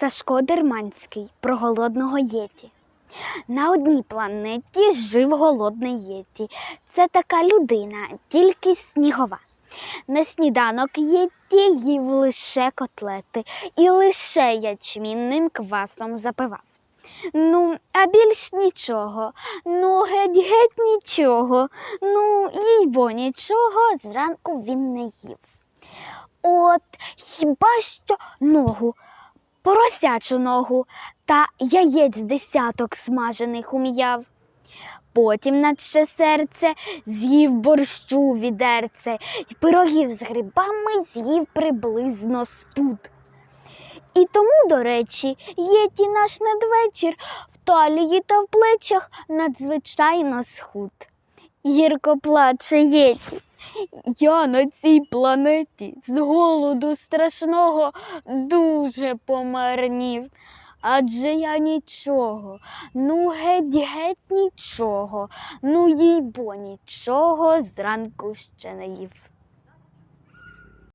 Сашко Дерманський про голодного єті. На одній планеті жив голодний єті. Це така людина, тільки снігова. На сніданок єті їв лише котлети і лише ячмінним квасом запивав. Ну, а більш нічого. Ну, геть-геть нічого. Ну, їй бо нічого зранку він не їв. От хіба що ногу, поросячу ногу та яєць десяток смажених ум'яв. Потім, наче серце, з'їв борщу відерце, і пирогів з грибами з'їв приблизно спуд. І тому, до речі, єті наш надвечір в талії та в плечах надзвичайно схуд. Гірко плаче єті. Я на цій планеті з голоду страшного дуже помарнів. Адже я нічого, ну геть-геть нічого, ну їй бо нічого зранку ще не їв.